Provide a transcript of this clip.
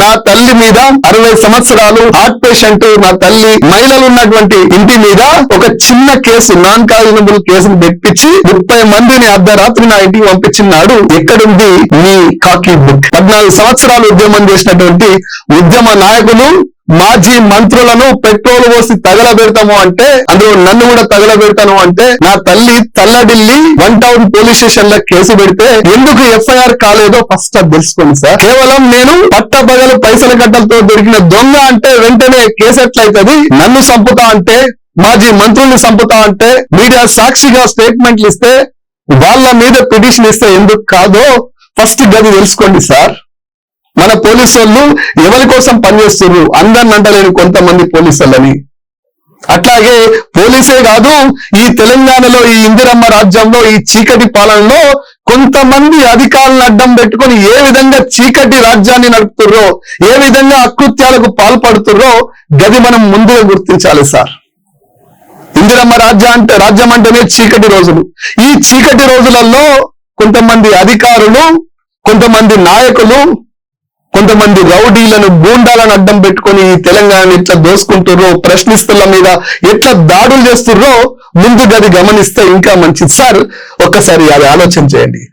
నా తల్లి మీద అరవై సంవత్సరాలు హార్ట్ పేషెంట్ నా తల్లి మహిళలు ఉన్నటువంటి ఇంటి మీద ఒక చిన్న కేసు నాన్ కాలినబుల్ కేసును పెట్టించి ముప్పై మందిని అర్ధరాత్రి నా ఇంటికి పంపించినాడు. ఎక్కడుంది? మీ కాకీ బుక్. పద్నాలుగు సంవత్సరాలు ఉద్యమం చేసినటువంటి ఉద్యమ నాయకులు మాజీ మంత్రులను పెట్రోల్ పోసి తగలబెడతాము అంటే అందులో నన్ను కూడా తగలబెడతాను అంటే నా తల్లి తల్లడిల్లి వన్ టౌన్ పోలీస్ స్టేషన్లో కేసు పెడితే ఎందుకు ఎఫ్ఐఆర్ కాలేదో ఫస్ట్ అది తెలుసుకోండి సార్. కేవలం నేను పట్ట బగలు పైసల గడ్డలతో దొరికిన దొంగ అంటే వెంటనే కేసు ఎట్లయితుంది? నన్ను చంపుతా అంటే మాజీ మంత్రుల్ని చంపుతా అంటే మీడియా సాక్షిగా స్టేట్మెంట్లు ఇస్తే వాళ్ళ మీద పిటిషన్ ఇస్తే ఎందుకు కాదో ఫస్ట్ గది తెలుసుకోండి సార్. మన పోలీసు వాళ్ళు ఎవరి కోసం పనిచేస్తున్నారు అందరిని అంటలేని కొంతమంది పోలీసులని అట్లాగే పోలీసే కాదు ఈ తెలంగాణలో ఈ ఇందిరమ్మ రాజ్యంలో ఈ చీకటి పాలనలో కొంతమంది అధికారులను అడ్డం పెట్టుకొని ఏ విధంగా చీకటి రాజ్యాన్ని నడుపుతుర్రో ఏ విధంగా అకృత్యాలకు పాల్పడుతుర్రో గది మనం ముందుగా గుర్తించాలి సార్. ఇందిరమ్మ రాజ్యం అంటే రాజ్యం అంటేనే చీకటి రోజులు. ఈ చీకటి రోజులలో కొంతమంది అధికారులు కొంతమంది నాయకులు కొంతమంది రౌడీలను గూండాలను అడ్డం పెట్టుకొని తెలంగాణ ఎట్లా దోసుకుంటుర్రో ప్రశ్నిస్తుల మీద ఎట్లా దాడులు చేస్తుర్రో ముందు గది గమనిస్తే ఇంకా మంచిది. సార్ ఒక్కసారి అది ఆలోచన చేయండి.